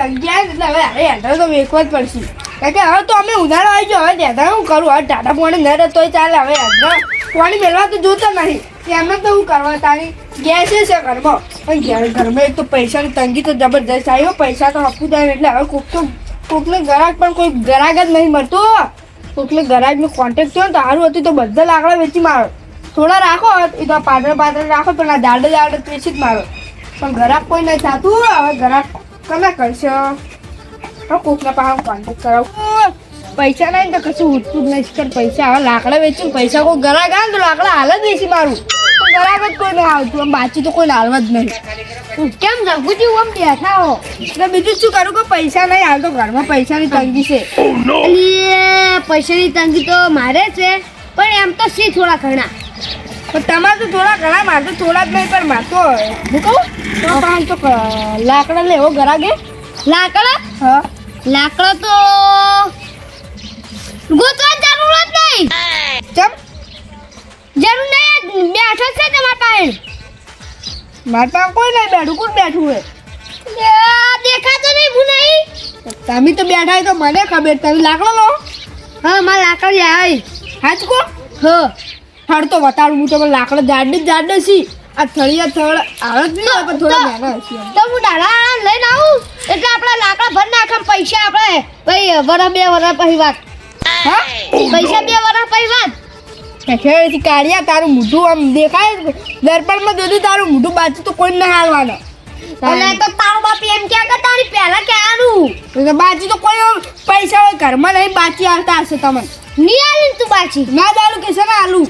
આવે એટલે હવે અરે હેઠળ તો વેચવા જ પડશે. કારણ કે હવે તો અમે ઉનાળો આવી ગયો, હવે હેઠળ હું કરું? હવે ટાટા પાણી ન રહેતો ચાલે, હવે હેઠળ પાણી મેળવા તો જોતા નહીં. એમને તો હું કરવા તારી? ગેસ છે ઘરમાં. પણ ઘેર ઘરમાં એક તો પૈસાની તંગી તો જબરદસ્ત આવી પૈસા તો આપવું થાય એટલે હવે કોક તો કોકને ગરાક પણ કોઈ ગરાક જ નહીં મળતો. કોકને ગરાકનો કોન્ટેક્ટ થયો તો સારું હતું તો બધા લાકડા વેચી મારો. થોડા રાખો, એ તો પાતળ પાતળ રાખો પણ આ દાડે દાડે વેચી જ મારો. પણ ગરાક કોઈ નહીં થતું હવે ગરાક કના કરશો? તો કોકના પાસે કોન્ટેક્ટ કરાવું. પૈસા નહીં તો કશું ઉઠતું જ નહીં. કર પૈસા હવે લાકડા વેચીને પૈસા કોઈ ગરાક આવે ને તો લાકડા હાલ જ વેચી મારું. ગરાક જ કોઈ નહીં આવતું. આમ બાચી તો કોઈ હાલવા જ નહીં. કેમ જગુજી આમ બેઠા હો. એટલે બીજું શું કરું કે પૈસા નહીં હાલતો ઘરમાં પૈસાની તંગી છે. પૈસાની તંગી તો મારે છે. પણ એમ તો છે થોડા ઘણા? તમારે તો થોડા ઘણા મારે તો થોડા જ નહીં પણ મારે તો હું કહું? તો પાંચ તો લાકડા લેવો ગરાગે લાકડા? હા. લાકડો તો ગોતવા જરૂર જ નહીં. ચમ? જરૂર નહીં બેઠો છે તમારા પાસે. મારા પાસે કોઈ નહીં બેઠું કોણ બેઠું હે દેખાતો નહીં હું નહીં. તમે તો બેઠા હોય તો મને ખબર તમે લાકડો લો. હા મારા લાકડી આવી. હાચ હા હ. થડ તો બતાડું હું તમે લાકડા જાડે જાડે છી. આ થળિયા થળ આવે જ નહીં પણ થોડા નાના છે તો હું ડાળા લઈને આવું. એટલે આપણા લાકડા ભર નાખે પૈસા આપણે ભાઈ વરા બે વરા પછી વાત હા? પૈસા બે વરા પછી વાત ખેડેથી કાઢ્યા તારું મોઢું આમ દેખાય. દર્પણમાં જોયું તારું મોઢું બાજુ તો કોઈ ના હાલવાનો. અને તો તારો બાપ એમ ક્યાં કે તારી પહેલા કહેવાનું. એટલે બાજુ તો કોઈ પૈસા હોય ઘરમાં નહીં બાકી આવતા હશે તમને. નહીં આલી તું બાચી ના દાલું કે છે ને આલુ?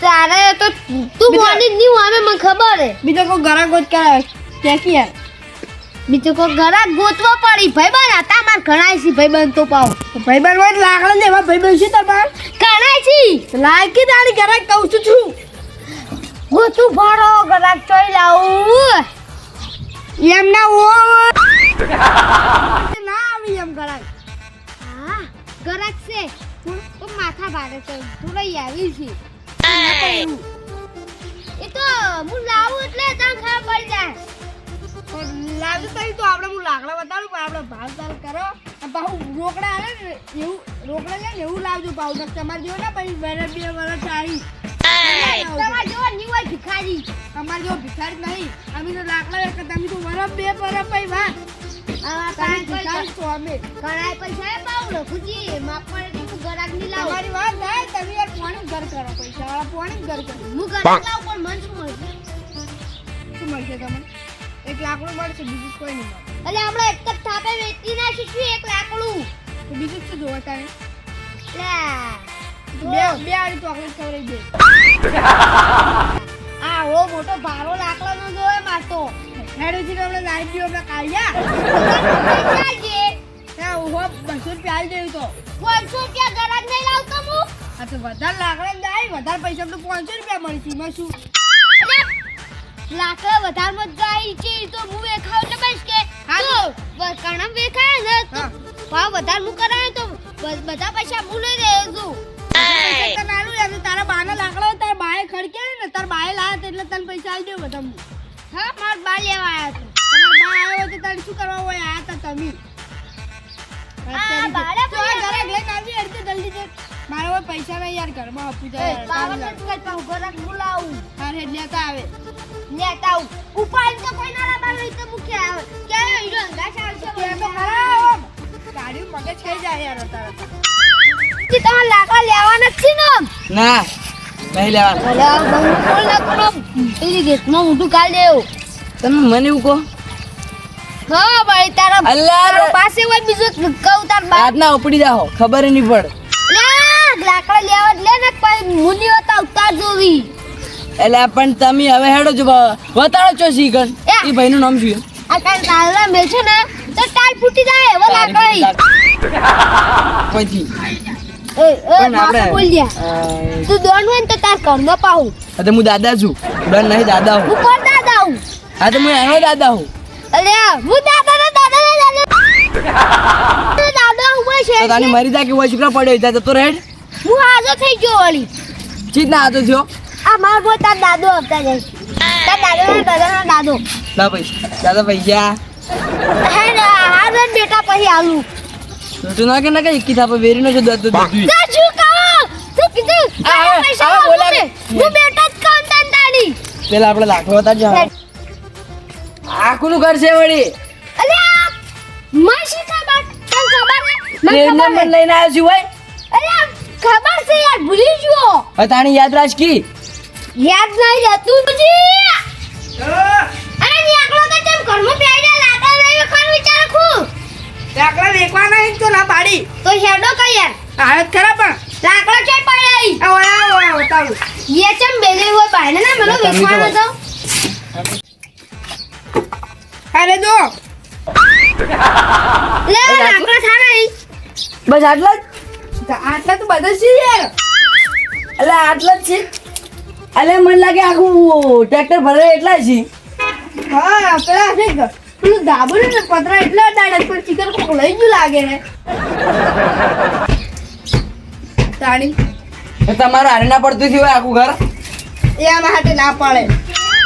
તારે તો તું મોની નહીં આવે મને ખબર હે. બીજો કોઈ ગરા ગોત કરાવે ક્યાંથી યાર? બીજો કોઈ ઘરા ગોતવા પડી. ભાઈ બન હતા માર ઘણા છે ભાઈ બન તો પાવ. ભાઈ બહેન હોય લાકડા લેવા ભાઈ બહેન છે તમારે? ઘણા છે લાગી તારી ઘરા કહું છું છું. ગોતું ભરો ઘરા ચોઈ લાવું. એમ ના ઓ ના આવી એમ ઘરા હા તો માથા ભારે છે. થોડા આવી છે. એ તો હું લાવું એટલે તને ખબર પડી જાય. લાગે તઈ તો આપણે હું લાકડા બતાડું પણ આપણે ભાવ ચાલ કરો. અને પાછું રોકડા આવે ને એવું રોકડા લે ને એવું લાવજો નકર તમારે જેવો ને પછી બે બે વર્ષ આવી. તમારે જોવો નહીં હોય ભિખારી. અમારે જેવો ભિખારી નહીં. અમે તો લાકડા વેચતા તમે તો વરસ બે વરસ પછી વાત. ઘણા પૈસા એ પાવ લખુજી માપ પડે તો હું ગરાક નહીં લાવું. તમારી વાત થાય તમે યાર પોણી ઘર કરો પૈસા વાળા પોણી ઘર કરો. હું ગરાક લાવું પણ મન શું મળશે? શું મળશે તમને? એક લાકડું મળશે બીજું કોઈ નહીં મળે. એટલે આપણે એક જ થાપે વેચી નાખીશું એક લાકડું. તો બીજું શું જોવા તારે? બે બે આડી ચોકલેટ ખવડાવી દે. આ ઓ મોટો ભારો લાકડો નો જોયે મારતો. હેડું છે આપણે આપણે કાઢ્યા હા બસો રૂપિયા આવી ગયું તો. પાંચસો રૂપિયા નહીં લાવતો હું? આ તો વધારે લાકડા જાય વધારે પૈસા તો પાંચસો રૂપિયા મળશે એમાં શું? એટલે લાકડા વધારમાં જાય છે તો હું વેખાવ એટલે બસ કે હા. કણમ વેખાય ને તો ભાવ વધારે હું કરાય તો બધા પૈસા હું લઈ રહ્યો છું. પૈસા તને આલું યાર તો તારા બાના લાકડા તારા બાએ ખડકે ને તારા બાએ લાયા એટલે તને પૈસા આવી દે બધા હા. માર બા લેવા આવ્યા તમારા બા આવ્યો તો તારે શું કરવા હોય? આયા હતા તમે. આ ઘરે લઈને પૈસા નહીં યાર ઘરમાં આપી જાય પાવર નથી બોલાવું અરે લેતા આવે. લેતા આવું. ઉપાય તો કોઈ ના લાવવા નહીં તો મુખ્ય આવે. ક્યારે હીરો અંગા ચાલશે કે તો ખરા આવો. કાઢ્યું મગજ જાય યાર કે તમે લાકડા ને ના નહીં પેલી ઊંધું કાઢ દેવું. તમે મને એવું કહો? હા ભાઈ તારા અલ્લા પાસે હોય બીજું કહું તાર બાદ ના ઉપડી જાઓ ખબર નહીં પડે. લેવા જ લે ને કોઈ મુની તો ઉતાર જોવી. એટલે પણ તમે હવે હેડો જો વતાડો છો સીગન એ. ભાઈ નું નામ શું આ કાલ તાળા મેલ છે ને તો ટાલ ફૂટી જાય એવા લાકડા. પછી. એ એ પણ આપણે બોલ તું દોડ હોય તો તાર ઘરમાં પાહું. હા હું દાદા છું. ડન નહીં દાદા હું. કોણ દાદા હું? હા તો હું એનો દાદા હું. અરે હું દાદા ના દાદા ના દાદા. દાદા હું છે તો તાની મરી જા કે હોય પડ્યો જાય તો રેડ હું હાજો થઈ ગયો વળી. ચીજ ના હતો થયો. આ માર બોલ તાર દાદો આવતા જાય. તાર દાદો ના દાદા ના દાદો. ના પૈસા દાદા પૈસા હે ને, હા બેટા પછી આલું. તું ના કે ના કે ઇક્કી થાપે વેરી નો જો દત દત તા શું કહું? તું કીધું આ, પૈસા બોલા હું બેટા જ કામ તને તારી. પેલા આપણે લાખો હતા જ આખું છે વળી? અલ્યા મને શી ખબર? તને ખબર હે? મને લઈને આવ્યો છું ભાઈ ખબર છે યાર ભૂલી જુઓ અતાણી યાદ કી યાદ નહીં રહેતું તુજી અરે નીકળો કે તેમ ઘરમાં બેડા લાગા નહીં ખર વિચાર ખું? લાકડા વેકવા નહીં તો ના પાડી. તો હેડો કઈ યાર? હાલત ખરા પણ. લાકડા ક્યાં પડાઈ ઓયા ઓયા બતાવું યે ચમ બેલે હોય બાયને ને મને વેકવાનો તો અરે દો. લે લાકડા સારા બસ આટલા આટલા તો બધા છે? યાર એટલે આટલા જ છે. અલે મને લાગે આખું ટ્રેક્ટર ભરે એટલા છે. હા પેલા છે પેલું ધાબુ ને પતરા એટલા દાડે પણ ચિકન કોક લઈ ગયું લાગે ને. તાણી. તમારું હારે ના પડતું થયું આખું ઘર? એ માટે ના પડે.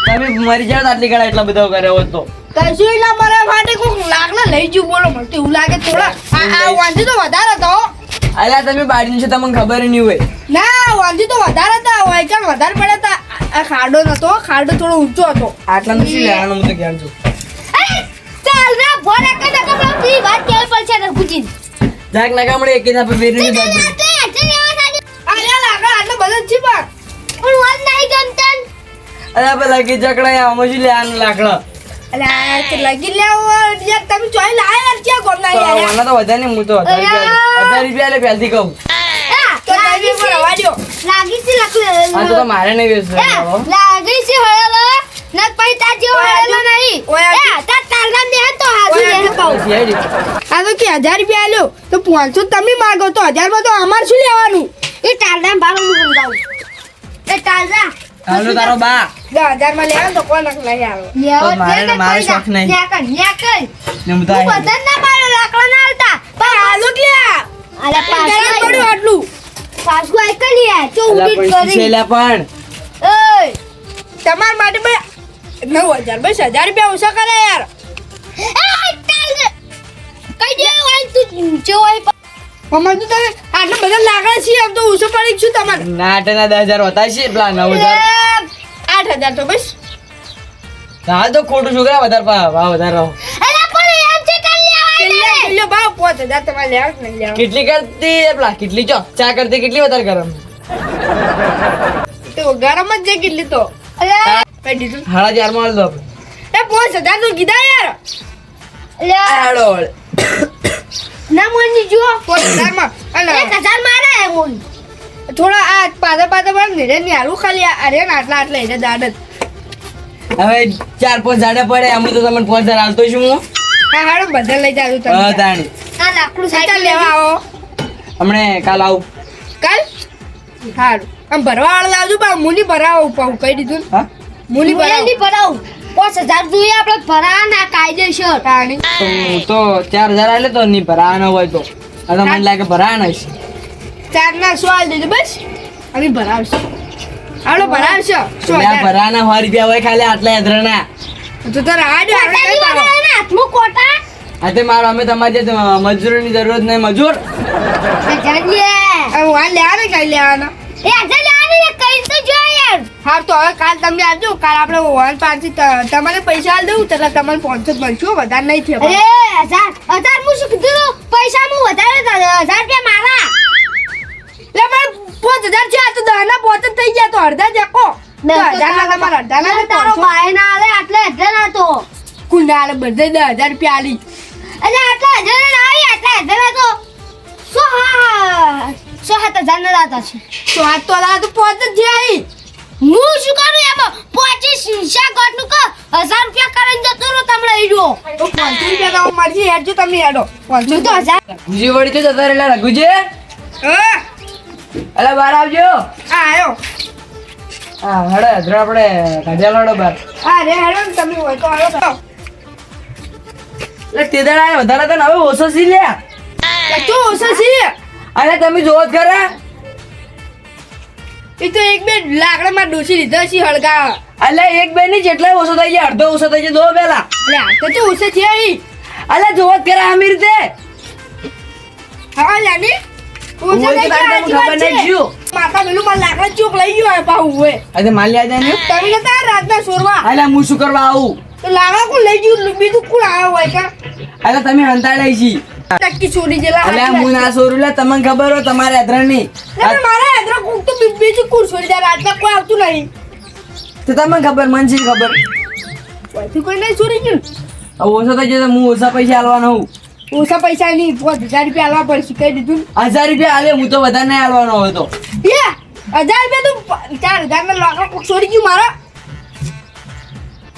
તમે મરી જાવ આટલી ગળા એટલા બધા કર્યો હોત તો. કશું એટલા મારા માટે કોક લાગલા લઈ ગયું બોલો મને એવું લાગે થોડા. આ વાંધો તો વધારે હતો. અલ્યા તમે બારી છો તમને ખબર નહીં હોય. ના વાંધી તો વધારે હતા વાયકણ વધારે પડ્યા હતા? આ ખાડો નતો ખાડો થોડો ઊંચો હતો. આટલા નથી લેવાનો લેવાનું હું તો ઘેર જો ચાલ ના ભોળા કે ના કપડા પી વાત કેવી પડશે ને ગુજીન જાક ના કામડે એક જ આપે વેરી ની વાત અલ્યા લાગા આટલો બધો છે પણ. પણ વાત નહીં ગમતન. અલ્યા પેલા કે જકડા આમાં શું લેવાનું લાકડા. અલ્યા લગી લેવો યાર તમે ચોઈ લાયા ક્યાં ગોમ ના યાર તો વધારે નહીં હું તો વધારે હજાર રૂપિયા લે પહેલથી કહું. મારે તમે માગો તો હજાર તો અમાર શું લેવાનું? એ તારના બાર હું સમજાવું? એ લાકડા ના આવતા. પણ હાલો કે. અરે ગરમ પડ્યું આટલું. પાછું આઈ કર ચો અલા ઉડીટ કરી શીશેલા પણ? ઓય. તમાર માટે નવ હજાર બસ 1000 રૂપિયા ઓછા કરે યાર. કઈ દે વાય તું મમ્મા તો આટલા બધા લાકડા છે આમ તો ઓછો પડી છું તમારે. નાટના દસ હજાર હોતા છે પેલા નવ હજાર. આઠ હજાર તો બસ. હા તો ખોટું શું કરે વધારે વધારે રહો. તમારે લેવા નહીં લેવા કેટલી કરતી પેલા? કેટલી? ચો ચા કરતી કેટલી વધારે ગરમ? તો ગરમ જ છે કેટલી તો. અરે કઈ દીધું? હાડા ચારમાં દો. એ પાંચ હજાર તો કીધા યાર. લે હાડો ના મોની જો પાંચ હજારમાં અને એક હજાર મારે હે મોન થોડા આ પાછા પાદર પણ નીરે ની ખાલી અરે આટલા આટલા એટલે દાડ જ હવે ચાર પાંચ ઝાડા પડે એમ તો તમને પાંચ હજાર હાલતો છું હું. હા હાડો બધા લઈ જાજો હા તાણી આ લાકડું ચાલ લેવા આવો? હમણે કાલ આવું. કાલ? હારું. આમ ભરવા વાળા લાવજો પણ મુની ભરાવો પાઉં કહી દીધું ને. હા? મુની મુલેલી ભરાવો. પાંચ હજાર જોઈએ આપણે ભરા ના કાયદેસર તાણી. હું તો ચાર હજાર આલે તો નહીં ભરાવાનો હોય તો. આ મને લાગે ભરાવાનો છે ચાર ના શું આલી દીધું બસ. અમે ભરાવશું. આપણે ભરાવશો. આ ભરાના સો રૂપિયા હોય ખાલી આટલા તો તારે હાથમાં કોટા? આ મારો અમે તમારી જે મજૂરોની જરૂરત નહીં મજૂર. હજાર લે હવે કઈ લેવાના. એ આજે લેવાની કઈ તો જો યાર હા તો હવે કાલ તમે આવજો કાલ આપણે વન પાંચથી તમારે પૈસા આલ દઉં એટલે તમારે પાંચસો જ મળશું વધારે નહીં થયો. અરે હજાર હજાર હું શું કીધું પૈસા હું વધારે હજાર રૂપિયા મારા. એટલે પણ પાંચ હજાર છે આ તો દહના જ થઈ ગયા તો અડધા જ તારો ભાઈ ના આવે આટલે હજાર ના તો. કુલ ના આલે બધે દસ હજાર રૂપિયા આલી. અરે આટલા હજાર ના આવી આટલા હજાર ના તો સો હા સો સાત હજાર ના દાતા છે. તો હાથ તો આ તો જ છે હું શું કરું એમાં? પચીસ શા ગોટનું ક હજાર રૂપિયા કરીને જતો રહો તમને તો પાંચસો રૂપિયા તો મળશે હેડજો તમે હેડો. પાંચસો તો હજાર રઘુજી વળી તો જતા રહેલા રઘુજી. હા. અલા બહાર આવજો. આ આવ્યો હા હડે હજરા આપણે કાઢ્યા લડો બાર. હા રે હેડો ને તમે હોય તો આવ્યો એટલે તે દાડા વધારે તને હવે ઓછો સી લે. તો ઓછો છે અરે તમે જોવો જ ખરા. એ તો એક બે લાકડામાં ડોસી લીધા છે હળગા. અલે એક બે ની જેટલા ઓછો થઈ જાય અડધો ઓછો થઈ જાય દો પેલા એટલે તો ઓછો છે અલે જોવો જ કરે આમી રીતે. હા લાની હું થઈ તારે ખબર નહીં. જ્યું. માતા પેલું મારા લાકડા ચોક લઈ ગયો હે પાહુ હોય અરે માલ યાદ ને? તમે જતા રાતના સોરવા. અલે હું શું કરવા આવું? તો લાવા કોણ લઈ ગયું? બીજું કોણ આવ્યો હોય કા? અલે તમે હંતાડાઈ છી. ટક્કી છોડી જેલા અલે હું ના સોરું લે તમને ખબર હો તમારે અધરણની ના, ના, મારા હેદરા કોક તો બીજું કોણ છોડી રાતના કોઈ આવતું નહીં. તો તમને ખબર મન છે ખબર? કોઈ નહીં છોડી ગયું? ઓછો થઈ જાય હું ઓછા પૈસા આલવાનો હું ઓછા પૈસા નહીં હજાર રૂપિયા આલવા પડશે કહી દીધું હજાર રૂપિયા આલે હું તો વધારે નહીં આલવાનો હવે તો. હજાર રૂપિયા તું ચાર હજાર ના લાકડા છોડી ગયું મારા.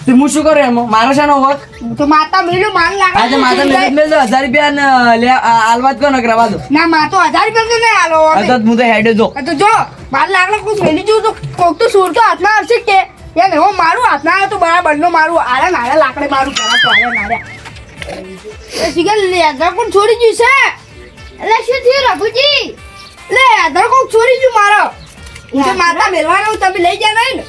તો હું શું કરું એમાં? મારો શાનો હું તો માતા મેલો મારા લાગે આજે માતા મેલો મેં તો હજાર રૂપિયા ને લે આલવાત કો જ કહો કરવા દો ના મા તો હજાર રૂપિયા તો નહીં આલો અતો હું તો હેડે જો. તો જો મારા લાકડા કોક મેલી જો તો કોક તો સોર તો હાથમાં આવશે કે યાર હવે મારું હાથમાં આવે તો બરાબર નો મારું આડા નાડા લાકડે મારું કરા તો આડા નાડા શીખર લેધર કોણ છોડી ગયું છે? એટલે શું થયું રઘુજી? લે લેધર કોક છોડી ગયું મારો? હું તો માતા મેલવાનો તમે લઈ જાય ને?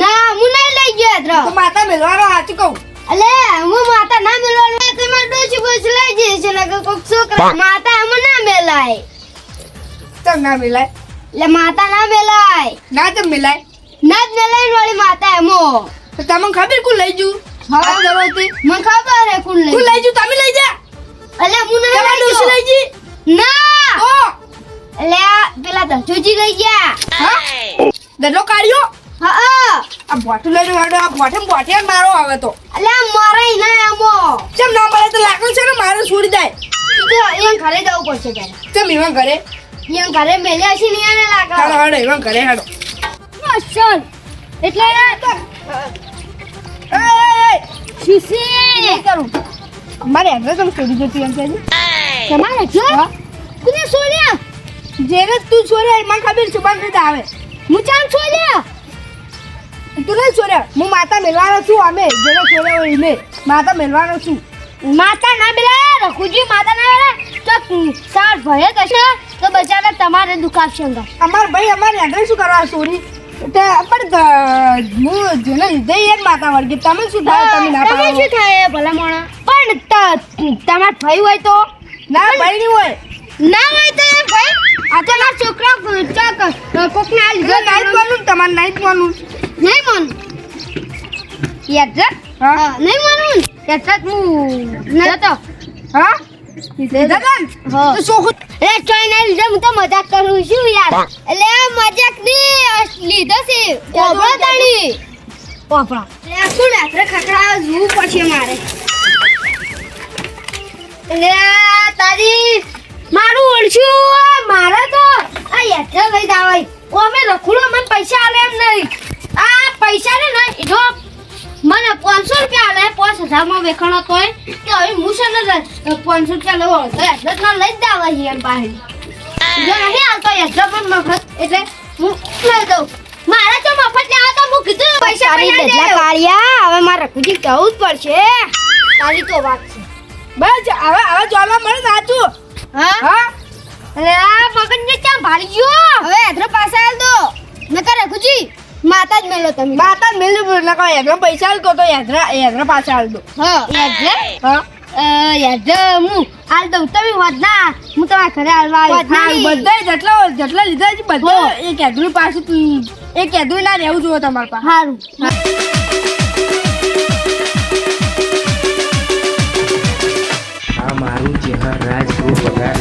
ના હું નહીં લઈ ગયો તો માતા મેલવાનો સાચું કહું. અલે હું માતા ના મેળવાનું તમે ડોશી બોસ લઈ જઈશ ને કે કોક છોકરા માતા એમ ના મેલાય. તો ના મેલાય? એટલે માતા ના મેલાય. ના તો મેલાય? ના જ મેલાય વાળી માતા એમો. તો તમને ખબર કોણ લઈ ગયું? હા. આ જરૂરથી મને ખબર હે કોણ લઈ કોણ લઈ તમે લઈ જા. અલે હું નહીં લઈ લઈ ગઈ ના! ઓ. એટલે આ પેલા દસોજી લઈ ગયા. હા? દડો કાઢ્યો? હા આ બોટલ લઈને વાળો આ બોટમ બોટિયા મારો આવે તો. અલે મારે ના એમો ચમ ના મળે તો લાકડું છે ને મારે છોડી જાય તો અહીંયા ઘરે જવું પડશે ત્યારે. ચમ એવા ઘરે? ઘરે મેલ્યા છે ને એને હાડો હાડો એવા ઘરે હાડો અસલ એટલે શીશી શું કરું. મારે એમને તમે છોડી જતી એમ છે. તમારે જો કુને સોલ્યા જેને તું છોડ્યા એમાં ખબર છે બંધ રીતે આવે. હું ચાલ સોલ્યા તું નહીં છોડ્યા. હું માતા મેળવાનો છું અમે જેને છોડ્યા હોય એને માતા મેળવાનો છું. માતા ના બેલા રખુજી માતા ના બેલા તો સાર ભય કશે તો બચારા તમારે દુખાવશે અંગા અમાર ભાઈ અમારે એડ્રેસ શું કરવા તે પણ હું જેને લીધે એ માતા વર્ગી તમે શું થાય? તમે ના તમે શું થાય ભલા મોણા પણ તમાર ભાઈ હોય તો? ના ભાઈ નહીં હોય. ના હોય તો એમ ભાઈ આ તો મારા છોકરા ચોક કોક ના લીધો નાઈટ માનું તમારે નાઈટ માનું. નહીં મન. હા? હા, નહીં માનું. યાદ રાખ હું તા. તો શું ચોઈ ના લીધો હું તો મજાક કરું છું યાર. એટલે મજાકની અસ- લીધો છે. ઓભળો તાણી આ શું રાત્રે ખખડા જોવું પડશે મારે. લે તારી મારું ઓળખ્યું. મારે તો આ યાત્રા લઈ દાવાય ઓ અમે રખુડો મને પૈસા આલે એમ નહીં. આ પૈસા ને ને જો મને પાંચસો રૂપિયા આલે પાંચ હજારમાં વેખાણો તોય કે હવે હું છે ને પાંચસો રૂપિયા લેવો તો યાત્રા ના લઈ જ દાવા એમ પાસે જો નહીં આવતો યાત્રા પણ મફત એટલે હું લઈ દઉં. મારે તો મફત લેવા તો હું કીધું પૈસા પૈસા કાળિયા હવે મારે રખુજી જવું જ પડશે. તારી તો વાત છે. બસ હવે હવે જોવા મળે નાચું હા? હા? અરે આ ક્યાં ભાળી ગયો? હવે હેદરો પાસે આલ દો. નકર રઘુજી માતા જ મેલો તમે. માતા મેલ્યું ના કહો યાદરા પૈસા આલતો તો યાદરા યાદરા પાસે આલ દો હા યાદ હા? યાદ હું? હાલ દઉં તમે ના. હું તમારા ઘરે હાલવા આવી. બધા જેટલો જેટલા લીધા છે બધો એ કેદુરી પાસે એ કેદુરી ના રહેવું જોઈએ તમારા પાસે. સારું મારું ચહેરા રાજગુરુ વગર